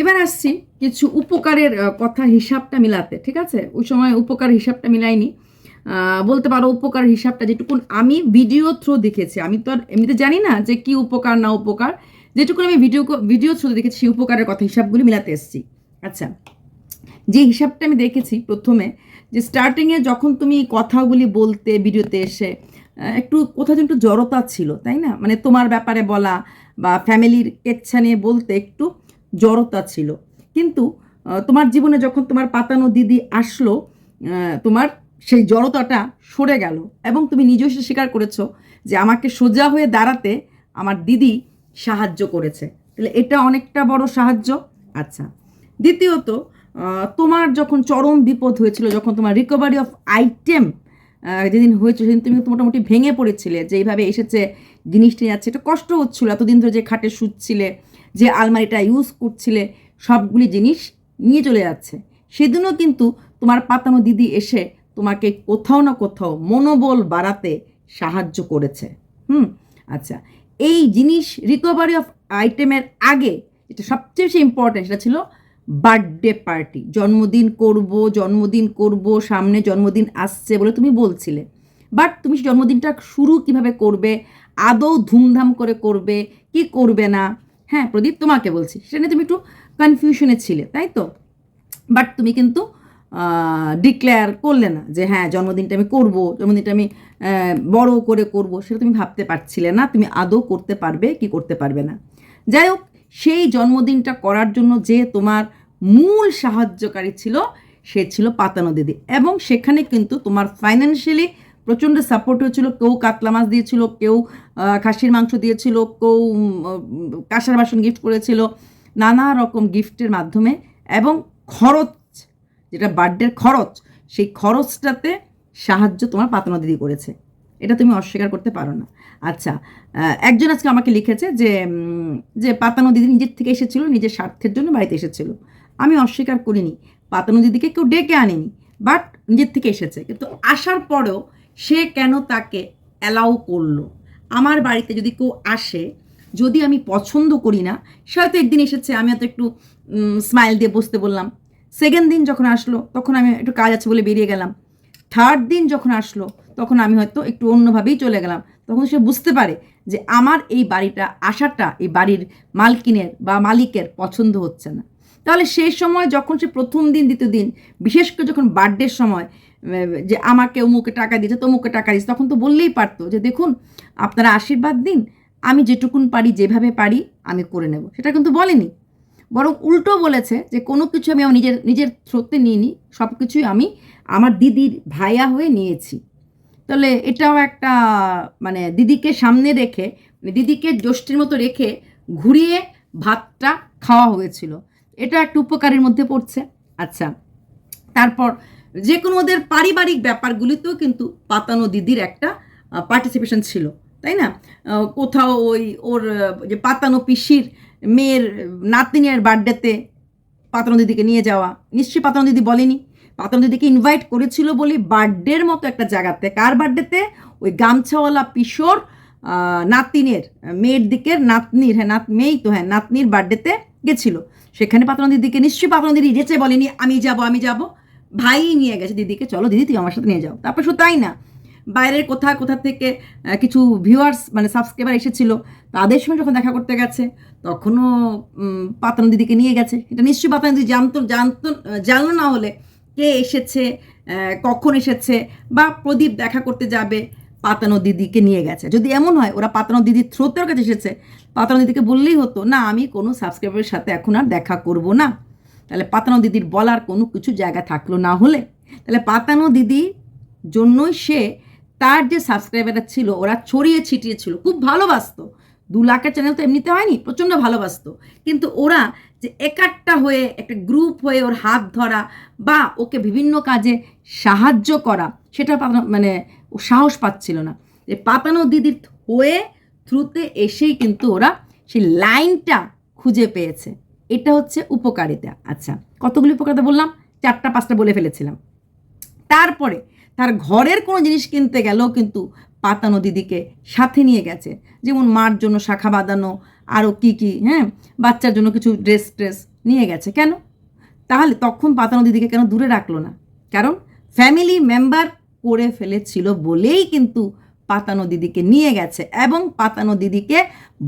এবার আসছি কিছু উপকারের কথা হিসাবটা মিলাতে, ঠিক আছে? ওই সময় উপকার হিসাবটা মিলাইনি। বলতে পারো উপকার হিসাবটা যেটুকুন আমি ভিডিও থ্রু দেখেছি। আমি তো আর এমনিতে জানি না যে কি উপকার, না উপকার। যেটুকুন আমি ভিডিও ভিডিও থ্রু দেখেছি, সেই উপকারের কথা হিসাবগুলি মিলাতে এসেছি। আচ্ছা যে হিসাবটা আমি দেখেছি প্রথমে, যে স্টার্টিংয়ে যখন তুমি কথাগুলি বলতে ভিডিওতে এসে একটু কোথাও একটু জড়তা ছিল, তাই না? মানে তোমার ব্যাপারে বলা বা ফ্যামিলির কেচ্ছা নিয়ে বলতে একটু জড়তা ছিল। কিন্তু তোমার জীবনে যখন তোমার পাতানো দিদি আসলো তোমার সেই জড়তাটা সরে গেল এবং তুমি নিজেও স্বীকার করেছ যে আমাকে সোজা হয়ে দাঁড়াতে আমার দিদি সাহায্য করেছে। তাহলে এটা অনেকটা বড় সাহায্য? আচ্ছা। দ্বিতীয়ত তোমার যখন চরম বিপদ হয়েছিল, যখন তোমার রিকভারি অফ আইটেম যেদিন হয়েছিল, সেদিন তুমি মোটামুটি ভেঙে পড়েছিলে যে এইভাবে এসেছে, জিনিসটি যাচ্ছে, এটা কষ্ট হচ্ছিল, এতদিন ধরে যে খাটে শুচ্ছিলে যে আলমারিটা ইউজ করছিলে, সবগুলি জিনিস নিয়ে চলে যাচ্ছে। সেদিনও কিন্তু তোমার পাতানো দিদি এসে তোমাকে কোথাও না কোথাও মনোবল বাড়াতে সাহায্য করেছে। হুম আচ্ছা। এই জিনিস রিকভারি অফ আইটেমের আগে যেটা সবচেয়ে বেশি ইম্পর্টেন্ট সেটা ছিল বার্থডে পার্টি জন্মদিন করব জন্মদিন করব, সামনে জন্মদিন আসছে বলে তুমি বলছিলে। বাট তুমি জন্মদিনটা শুরু কীভাবে করবে? আদৌ ধুমধাম করে করবে? কি করবে না? হ্যাঁ প্রদীপ তোমাকে বলছি। সেটা নিয়ে তুমি একটু কনফিউশনে ছিলে, তাই তো? বাট তুমি কিন্তু ডিক্লেয়ার করলে না যে হ্যাঁ জন্মদিনটা আমি করব, জন্মদিনটা আমি বড় করে করব, সেটা তুমি ভাবতে পারছিলে না, তুমি আদৌ করতে পারবে কি করতে পারবে না। যাই হোক, সেই জন্মদিনটা করার জন্য যে তোমার মূল সাহায্যকারী ছিল, সে ছিল পাতানো দিদি। এবং সেখানে কিন্তু তোমার ফাইন্যান্সিয়ালি প্রচণ্ড সাপোর্ট হয়েছিল, কেউ কাতলা মাছ দিয়েছিল, কেউ খাসির মাংস দিয়েছিল, কেউ কাঁসার বাসন গিফট করেছিল, নানা রকম গিফটের মাধ্যমে এবং খরচ, যেটা বার্থডের খরচ, সেই খরচটাতে সাহায্য তোমার পাতানো দিদি করেছে। এটা তুমি অস্বীকার করতে পারো না। আচ্ছা একজন আজকে আমাকে লিখেছে যে যে পাতানো দিদি নিজের থেকে এসেছিল, নিজের স্বার্থের জন্য বাড়িতে এসেছিল। আমি অস্বীকার করিনি, পাতানো দিদিকে কেউ ডেকে আনেনি বাট নিজের থেকে এসেছে। কিন্তু আসার পরেও সে কেন তাকে অ্যালাউ করল? আমার বাড়িতে যদি কেউ আসে, যদি আমি পছন্দ করি না, সে হয়তো একদিন এসেছে, আমি হয়তো একটু স্মাইল দিয়ে বসতে বললাম। সেকেন্ড দিন যখন আসলো, তখন আমি একটু কাজ আছে বলে বেরিয়ে গেলাম। থার্ড দিন যখন আসলো, তখন আমি হয়তো একটু অন্যভাবেই চলে গেলাম। তখন সে বুঝতে পারে যে আমার এই বাড়িটা আসাটা এই বাড়ির মালকিনের বা মালিকের পছন্দ হচ্ছে না। তাহলে সেই সময় যখন সে প্রথম দিন, দ্বিতীয় দিন, বিশেষ করে যখন বার্থডের সময় যে আমাকে অমুকে টাকা দিয়েছে, তমুকে টাকা দিয়েছে, তখন তো বললেই পারতো যে দেখুন, আপনারা আশীর্বাদ দিন, আমি যেটুকুন পারি, যেভাবে পারি, আমি করে নেব। সেটা কিন্তু বলেনি। বরং উল্টো বলেছে যে কোনো কিছু আমি আমার নিজের নিজের থ্রোতে নিইনি, সব কিছুই আমি আমার দিদির ভাইয়া হয়ে নিয়েছি। তাহলে এটাও একটা মানে দিদিকে সামনে রেখে মানে দিদিকে জ্যৈষ্ঠের মতো রেখে ঘুরিয়ে ভাতটা খাওয়া হয়েছিল। এটা একটা উপকারের মধ্যে পড়ছে। আচ্ছা তারপর যে কোনো ওদের পারিবারিক ব্যাপারগুলিতেও কিন্তু পাতানো দিদির একটা পার্টিসিপেশন ছিল, তাই না? কোথাও ওই ওর যে পাতানো পিসির মেয়ের নাতনির বার্থডেতে পাতানো দিদিকে নিয়ে যাওয়া, নিশ্চয়ই পাতানো দিদি বলেনি। পাতানো দিদিকে ইনভাইট করেছিল বলে বার্থডের মতো একটা জায়গাতে। কার বার্থডেতে? ওই গামছাওয়ালা পিসোর নাতিনের মেয়ের দিকের নাতনির হ্যাঁ নাত, মেয়েই তো হ্যাঁ নাতনির বার্থডেতে গেছিল। সেখানে পাতানো দিদিকে নিশ্চয়ই পাতানো দিদি যেচে বলেনি, আমি যাব আমি যাব। ভাই নিয়ে গেছে, দিদিকে, চলো দিদি, তুই আমার সাথে নিয়ে যাও। তারপর শুধু তাই না, বাইরের কোথা কোথা থেকে কিছু ভিউয়ার্স মানে সাবস্ক্রাইবার এসেছিল, তাদের সঙ্গে যখন দেখা করতে গেছে, তখনও পাতানো দিদিকে নিয়ে গেছে। এটা নিশ্চয়ই পাতানো দিদি জানতো জানতো, জানলো না হলে কে এসেছে কখন এসেছে বা প্রদীপ দেখা করতে যাবে, পাতানো দিদিকে নিয়ে গেছে। যদি এমন হয়, ওরা পাতানো দিদির থ্রোতে ওর কাছে এসেছে, পাতানো দিদিকে বললেই হতো, না, আমি কোনো সাবস্ক্রাইবারের সাথে এখন আর দেখা করব না। তাহলে পাতানো দিদির বলার কোনো কিছু জায়গা থাকল না হলে, তাহলে পাতানো দিদির জন্যই সে তার যে সাবস্ক্রাইবাররা ছিল, ওরা ছড়িয়ে ছিটিয়ে ছিল, খুব ভালোবাসতো। দু লাখের চ্যানেল তো এমনিতে হয়নি, প্রচণ্ড ভালোবাসতো। কিন্তু ওরা যে একাট্টা হয়ে, একটা গ্রুপ হয়ে ওর হাত ধরা বা ওকে বিভিন্ন কাজে সাহায্য করা, সেটা মানে ও সাহস পাচ্ছিল না। যে পাতানো দিদির হয়ে থ্রুতে এসেই কিন্তু ওরা সেই লাইনটা খুঁজে পেয়েছে। এটা হচ্ছে উপকারিতা। আচ্ছা কতগুলি উপকারিতা বললাম? চারটা, পাঁচটা বলে ফেলেছিলাম। তারপরে তার ঘরের কোনো জিনিস কিনতে গেলেও কিন্তু পাতানো দিদিকে সাথে নিয়ে গেছে। যেমন মার জন্য শাখা বাঁধানো আরও কী কী হ্যাঁ? বাচ্চার জন্য কিছু ড্রেস ট্রেস নিয়ে গেছে। কেন? তাহলে তখন পাতানো দিদিকে কেন দূরে রাখল না? কারণ ফ্যামিলি মেম্বার করে ফেলেছিল বলেই কিন্তু পাতানো দিদিকে নিয়ে গেছে এবং পাতানো দিদিকে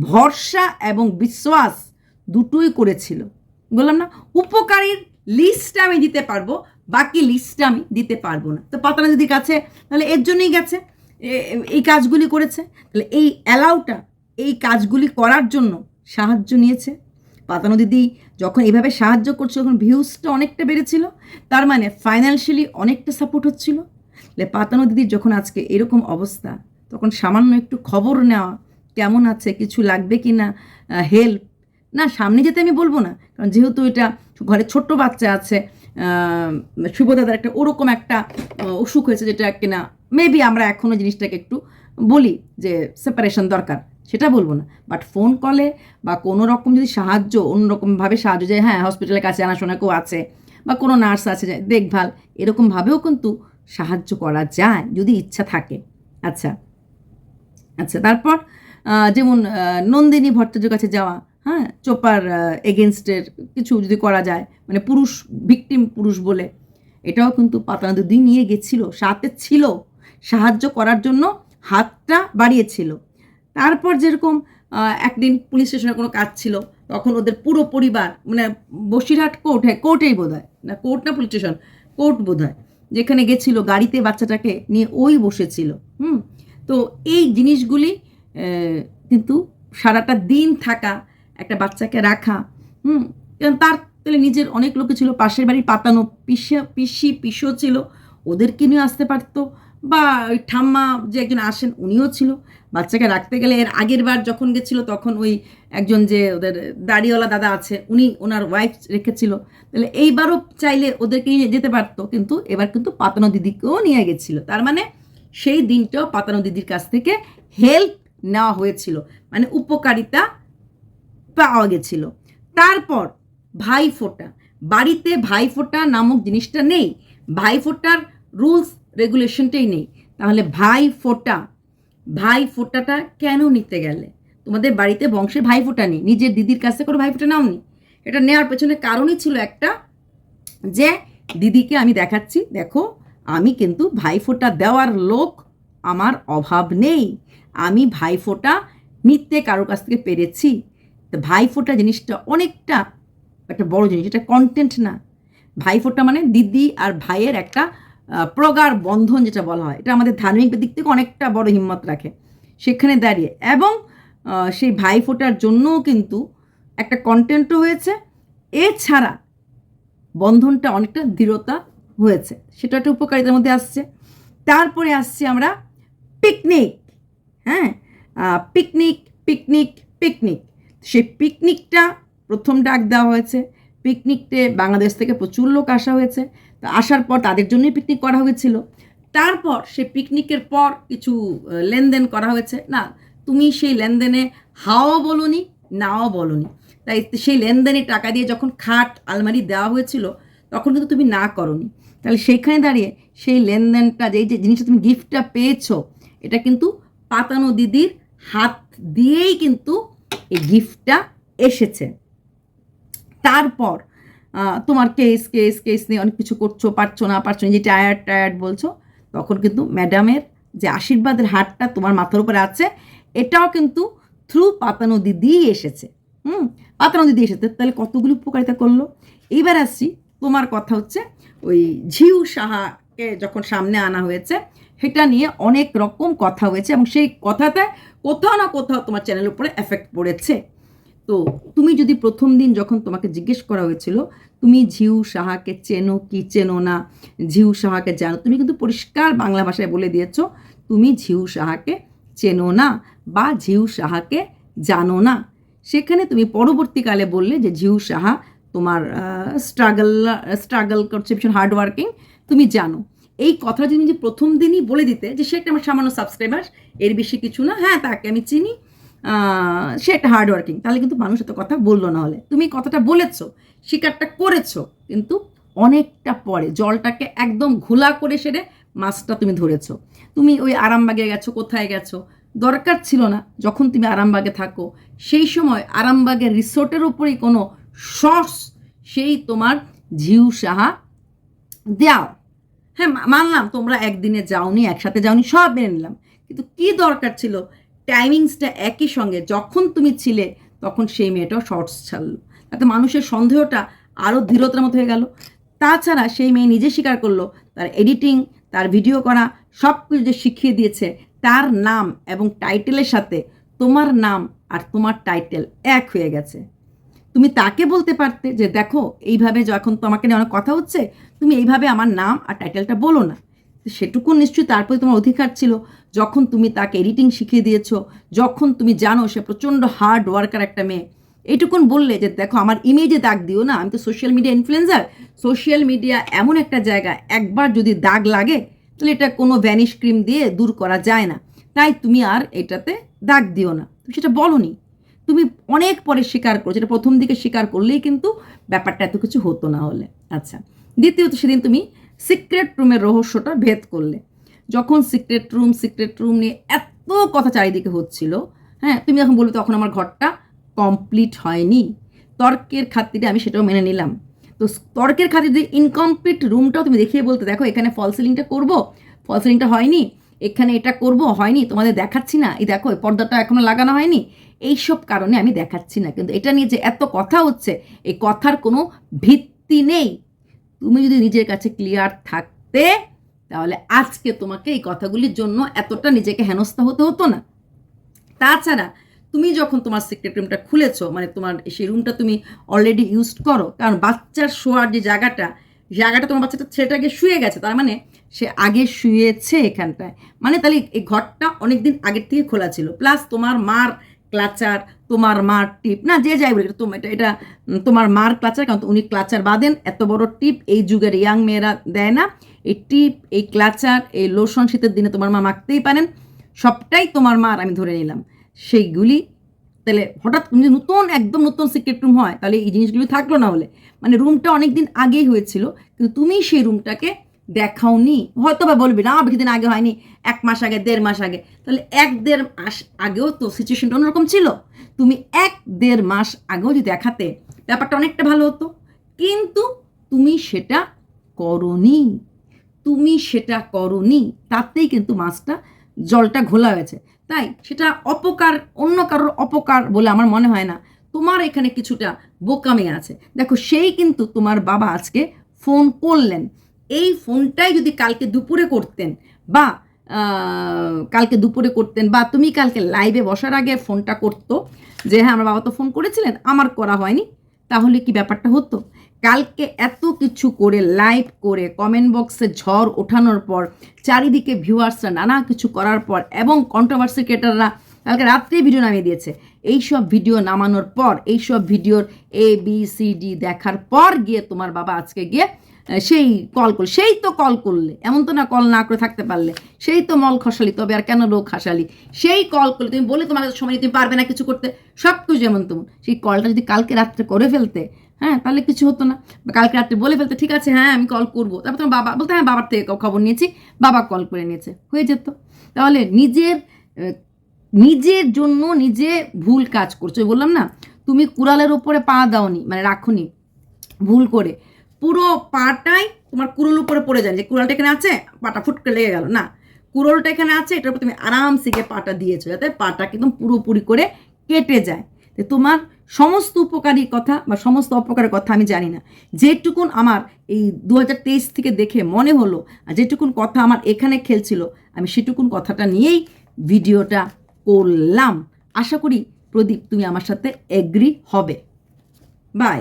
ভরসা এবং বিশ্বাস দুটোই করেছিল। বললাম না, উপকারীর লিস্টটা আমি দিতে পারব, বাকি লিস্টটা আমি দিতে পারব না। তো পাতানো দিদির কাছে, তাহলে এর জন্যই গেছে। এই কাজগুলি করেছে। তাহলে এই অ্যালাউটা এই কাজগুলি করার জন্য সাহায্য নিয়েছে। পাতানো দিদি যখন এইভাবে সাহায্য করছে তখন ভিউজটা অনেকটা বেড়েছিল। তার মানে ফাইন্যান্সিয়ালি অনেকটা সাপোর্ট হচ্ছিল। তাহলে পাতানো দিদির যখন আজকে এরকম অবস্থা, তখন সামান্য একটু খবর নেওয়া, কেমন আছে, কিছু লাগবে কি না হেল্প না, সামনে যেতে আমি বলব না। কারণ যেহেতু এটা ঘরে ছোট্ট বাচ্চা আছে শুভদাদার একটা ওরকম একটা অসুখ হয়েছে যেটা কিনা মেবি আমরা এখনও জিনিসটাকে একটু বলি যে সেপারেশন দরকার, সেটা বলব না। বাট ফোন কলে বা কোনো রকম যদি সাহায্য অন্যরকমভাবে সাহায্য যে হ্যাঁ হসপিটালের কাছে জানাশোনা কেউ আছে বা কোনো নার্স আছে দেখভাল এরকমভাবেও কিন্তু সাহায্য করা যায়, যদি ইচ্ছা থাকে। আচ্ছা আচ্ছা তারপর যেমন নন্দিনী ভট্টাচার্যের কাছে যাওয়া হ্যাঁ চোপার এগেনস্টের কিছু যদি করা যায় মানে পুরুষ ভিকটিম পুরুষ বলে, এটাও কিন্তু পাতানা দিদি নিয়ে গেছিল, সাথে ছিল, সাহায্য করার জন্য হাতটা বাড়িয়েছিল। তারপর যেরকম একদিন পুলিশ স্টেশনে কোনো কাজ ছিল, তখন ওদের পুরো পরিবার মানে বসিরহাট কোর্ট হ্যাঁ কোর্টেই বোধ হয় না কোর্ট না পুলিশ স্টেশন কোর্ট বোধ হয় যেখানে গেছিল গাড়িতে বাচ্চাটাকে নিয়ে ওই বসেছিল, হুম? তো এই জিনিসগুলি কিন্তু সারাটা দিন থাকা একটা বাচ্চাকে রাখা, হুম? কারণ তার তাহলে নিজের অনেক লোকে ছিল, পাশের বাড়ি পাতানো পিসে, পিসি পিসো ছিল, ওদেরকে নিয়ে আসতে পারতো। বা ওই ঠাম্মা যে একজন আসেন, উনিও ছিল। বাচ্চাকে রাখতে গেলে এর আগের বার যখন গেছিল, তখন ওই একজন যে ওদের দাড়িওয়ালা দাদা আছে, উনি ওনার ওয়াইফ রেখেছিল। তাহলে এইবারও চাইলে ওদেরকে নিয়ে যেতে পারতো, কিন্তু এবার কিন্তু পাতানো দিদিকেও নিয়ে গেছিল। তার মানে সেই দিনটাও পাতানো দিদির কাছ থেকে হেল্প নেওয়া হয়েছিল। মানে উপকারিতা পাওয়া গেছিল। তারপর ভাইফোঁটা। বাড়িতে ভাইফোঁটা নামক জিনিসটা নেই। ভাইফোঁটার রুলস, রেগুলেশনটাই নেই। তাহলে ভাইফোঁটা, ভাইফোঁটাটা কেন নিতে গেলে? তোমাদের বাড়িতে বংশে ভাইফোঁটা নেই। নিজের দিদির কাছে করে ভাইফোঁটা নাওনি। এটা নেওয়ার পেছনে কারণই ছিল একটা যে দিদিকে আমি দেখাচ্ছি, দেখো, আমি কিন্তু ভাইফোঁটা দেওয়ার লোক, আমার অভাব নেই। আমি ভাইফোঁটা নিতে কারোর কাছ থেকে পেরেছি। তো ভাইফোঁটা জিনিসটা অনেকটা একটা বড় জিনিস এটা কন্টেন্ট না। ভাইফোঁটা মানে দিদি আর ভাইয়ের একটা প্রগাঢ় বন্ধন যেটা বলা হয়। এটা আমাদের ধার্মিক দিক থেকে অনেকটা বড় হিম্মত রাখে। সেখানে দাঁড়িয়ে। এবং সেই ভাইফোঁটার জন্যও কিন্তু একটা কন্টেন্টও হয়েছে। এছাড়া বন্ধনটা অনেকটা দৃঢ়তা হয়েছে। সেটা একটা উপকারিতার মধ্যে আসছে। তারপরে আসছে আমরা পিকনিক হ্যাঁ? পিকনিক পিকনিক পিকনিক সেই পিকনিকটা প্রথম ডাক দেওয়া হয়েছে। পিকনিকতে বাংলাদেশ থেকে প্রচুর লোক আসা হয়েছে। তো আসার পর তাদের জন্যই পিকনিক করা হয়েছিল। তারপর সেই পিকনিকের পর কিছু লেনদেন করা হয়েছে। না, তুমি সেই লেনদেনে হাও বলনি, নাও বলনি। তাই সেই লেনদেনে টাকা দিয়ে যখন খাট, আলমারি দেওয়া হয়েছিল, তখন কিন্তু তুমি না করনি। তাহলে সেইখানে দাঁড়িয়ে সেই লেনদেনটা, যেই যে জিনিসটা তুমি গিফটটা পেয়েছ, এটা কিন্তু পাতানো দিদির হাত দিয়েই কিন্তু এই গিফটটা এসেছে। তারপর তোমার কেস কেস কেস নিয়ে অনেক কিছু করছ, পারছ না পারছ না যে টায়ার্ড টায়ার্ড বলছো, তখন কিন্তু ম্যাডামের যে আশীর্বাদের হাতটা তোমার মাথার উপরে আছে, এটাও কিন্তু থ্রু পাতানো দিদিই এসেছে। হুম, পাতানো দিদি এসেছে। তাহলে কতগুলি উপকারিতা করল? এইবার আসছি, তোমার কথা হচ্ছে, ওই ঝিউ সাহাকে যখন সামনে আনা হয়েছে সেটা নিয়ে অনেক রকম কথা হয়েছে এবং সেই কথাতে কোথাও না কোথাও তোমার চ্যানেলের উপরে এফেক্ট পড়েছে। তো তুমি যদি প্রথম দিন যখন তোমাকে জিজ্ঞেস করা হয়েছিল, তুমি ঝিউ সাহাকে চেনো কি চেনো না, ঝিউ সাহাকে জানো, তুমি কিন্তু পরিষ্কার বাংলা ভাষায় বলে দিয়েছ, তুমি ঝিউ সাহাকে চেনো না বা ঝিউ সাহাকে জানো না। সেখানে তুমি পরবর্তীকালে বললে যে ঝিউ সাহা তোমার স্ট্রাগল স্ট্রাগল করছে ভীষণ হার্ডওয়ার্কিং তুমি জানো। এই কথাটা যদি যে প্রথম দিনই বলে দিতে, যে সে একটা আমার সামান্য সাবস্ক্রাইবার এর বেশি কিছু না। হ্যাঁ তাকে আমি চিনি। সে একটা হার্ড ওয়ার্কিং তাহলে কিন্তু মানুষ এত কথা বলল না হলে। তুমি কথাটা বলেছ, শিকারটা করেছ, কিন্তু অনেকটা পরে জলটাকে একদম ঘোলা করে সেরে মাছটা তুমি ধরেছো। তুমি ওই আরামবাগে গেছো, কোথায় গেছো? দরকার ছিল না যখন তুমি আরামবাগে থাকো। সেই সময় আরামবাগের রিসোর্টের উপরেই কোনো সস, সেই তোমার ঝিউ সাহা দেও হ্যাঁ মানলাম, তোমরা একদিনে যাওনি, একসাথে যাওনি, সব মেনে নিলাম। কিন্তু কি দরকার ছিল? টাইমিংসটা একই সঙ্গে। যখন তুমি ছিলে, তখন সেই মেয়েটাও শর্টস ছাড়লো। তাতে মানুষের সন্দেহটা আরও দৃঢ়তার মতো হয়ে গেল। তাছাড়া সেই মেয়ে নিজে স্বীকার করল, তার এডিটিং তার ভিডিও করা সব কিছু যে শিখিয়ে দিয়েছে, তার নাম এবং টাইটেলের সাথে তোমার নাম আর তোমার টাইটেল এক হয়ে গেছে। তুমি তাকে বলতে পারতে যে, দেখো, এইভাবে যখন তোমাকে নিয়ে অনেক কথা হচ্ছে, তুমি এইভাবে আমার নাম আর টাইটেলটা বলো না। সেটুকু নিশ্চয়ই তারপরে তোমার অধিকার ছিল। যখন তুমি তাকে এডিটিং শিখিয়ে দিয়েছ, যখন তুমি জানো সে প্রচণ্ড হার্ড ওয়ার্কার একটা মেয়ে, এইটুকুন বললে যে, দেখো, আমার ইমেজে দাগ দিও না, আমি তো social media influencer social media এমন একটা জায়গা, একবার যদি দাগ লাগে, তাহলে এটা কোনো ভ্যানিশ ক্রিম দিয়ে দূর করা যায় না। তাই তুমি আর এটাতে দাগ দিও না। তুমি সেটা বলনি। তুমি অনেক পরে স্বীকার করছ এটা প্রথম দিকে স্বীকার করলেই কিন্তু ব্যাপারটা এত কিছু হতো না হলে। আচ্ছা দ্বিতীয়ত সেদিন তুমি সিক্রেট রুমের রহস্যটা ভেদ করলে। যখন সিক্রেট রুম সিক্রেট রুম নিয়ে এত কথা চারিদিকে হচ্ছিল হ্যাঁ তুমি যখন বলবে তখন আমার ঘরটা কমপ্লিট হয়নি। তর্কের খাতিরে আমি সেটাও মেনে নিলাম। তো তর্কের খাতিরে ইনকমপ্লিট রুমটাও তুমি দেখিয়ে বলতে দেখো, এখানে ফল সিলিংটা করব ফল সিলিংটা হয়নি, এখানে এটা করব, হয়নি, তোমাদের দেখাচ্ছি না। এই দেখো পর্দাটা এখনও লাগানো হয়নি এইসব কারণে আমি দেখাচ্ছি না। কিন্তু এটা নিয়ে যে এত কথা হচ্ছে এই কথার কোনো ভিত্তি নেই। তুমি যদি নিজের কাছে ক্লিয়ার থাকতে, তাহলে আজকে তোমাকে এই কথাগুলির জন্য এতটা নিজেকে হেনস্থা হতে হতো না। তাছাড়া, তুমি যখন তোমার সিক্রেট রুমটা খুলেছো মানে তোমার সেই রুমটা তুমি অলরেডি ইউজ করো, কারণ বাচ্চার শোয়ার যে জায়গাটা জায়গাটা তোমার বাচ্চাটা ছেলেটাকে শুয়ে গেছে, তার মানে সে আগে শুয়েছে এখানটায়। মানে তাহলে এই ঘরটা অনেক দিন আগের থেকে খোলা ছিল। প্লাস তোমার মার ক্লাচার, তোমার মার টিপ, না, যে যাই বলি তোমার এটা এটা তোমার মার ক্লাচার, কারণ উনি ক্লাচার বাঁধেন এত বড় টিপ এই যুগের ইয়াং মেয়েরা দেয় না। এই টিপ, এই ক্লাচার, এই লোশন শীতের দিনে তোমার মা মাখতেই পারেন। সবটাই তোমার মার, আমি ধরে নিলাম। সেইগুলি, তাহলে হঠাৎ যদি নতুন, একদম নতুন সিক্রেট রুম হয়, তাহলে এই জিনিসগুলি থাকল না হলে। মানে রুমটা অনেক দিন আগেই হয়েছিল, কিন্তু তুমি সেই রুমটাকে দেখাওনি। হয়তো বা বলবি, না, বেশি দিন আগে হয়নি, এক মাস আগে, দেড় মাস আগে। তাহলে এক দেড় মাস আগেও তো সিচুয়েশনটা অন্যরকম ছিল। তুমি এক দেড় মাস আগেও যদি দেখাতে, ব্যাপারটা অনেকটা ভালো হতো। কিন্তু তুমি সেটা করনি। তুমি সেটা করনি। তাতেই কিন্তু মাছটা, জলটা ঘোলা হয়েছে। তাই সেটা অপকার, অন্য কারোর অপকার বলে আমার মনে হয় না। তোমার এখানে কিছুটা বোকামি আছে। দেখো, সেই কিন্তু তোমার বাবা আজকে ফোন করলেন। এই ফোনটাই যদি কালকে দুপুরে করতেন বা কালকে দুপুরে করতেন বা তুমি কালকে লাইভে বসার আগে ফোনটা করতো যে হ্যাঁ আমার বাবা তো ফোন করেছিলেন, আমার করা হয়নি। তাহলে কি ব্যাপারটা হতো? কালকে এত কিছু করে লাইভ করে কমেন্ট বক্সে ঝড় ওঠানোর পর, চারিদিকে ভিউয়ার্সরা নানা কিছু করার পর এবং কন্ট্রোভার্সি ক্রিয়েটাররা কালকে রাত্রেই ভিডিও নামিয়ে দিয়েছে। এইসব ভিডিও নামানোর পর, এইসব ভিডিওর এ বি সি ডি দেখার পর গিয়ে তোমার বাবা আজকে গিয়ে সেই কল করলে, সেই তো কল করলে, এমন তো না কল না করে থাকতে পারলে, সেই তো মল খসালি, তবে আর কেন লোক হাসালি সেই কল করলে, তুমি বলে তোমার সময় তুমি পারবে না কিছু করতে, সব কিছু যেমন তেমন। সেই কলটা যদি কালকে রাত্রে করে ফেলতে হ্যাঁ তাহলে কিছু হতো না। কালকে রাত্রে বলে ফেলতে, ঠিক আছে হ্যাঁ আমি কল করব। তারপর তোমার বাবা বলতে হ্যাঁ বাবার থেকে খবর নিয়েছি, বাবা কল করে নিয়েছে। হয়ে যেত। তাহলে নিজের নিজের জন্য নিজে ভুল কাজ করছ। বললাম না, তুমি কুড়ালের ওপরে পা দাওনি মানে রাখুনি, ভুল করে। পুরো পাটাই তোমার কুড়োল উপরে পড়ে যায়। যে কুড়ালটা এখানে আছে, পাটা ফুট করে লেগে গেল। না, কুড়োলটা এখানে আছে, এটার উপর তুমি আরামসে গিয়ে পাটা দিয়েছ, যাতে পাটা একদম পুরোপুরি করে কেটে যায়। তো তোমার সমস্ত উপকারী কথা বা সমস্ত অপকারের কথা আমি জানি না। যেটুকুন আমার এই দু হাজার তেইশ থেকে দেখে মনে হলো, আর যেটুকুন কথা আমার এখানে খেলছিল, আমি সেটুকুন কথাটা নিয়েই ভিডিওটা করলাম। আশা করি প্রদীপ, তুমি আমার সাথে এগ্রি হবে। বাই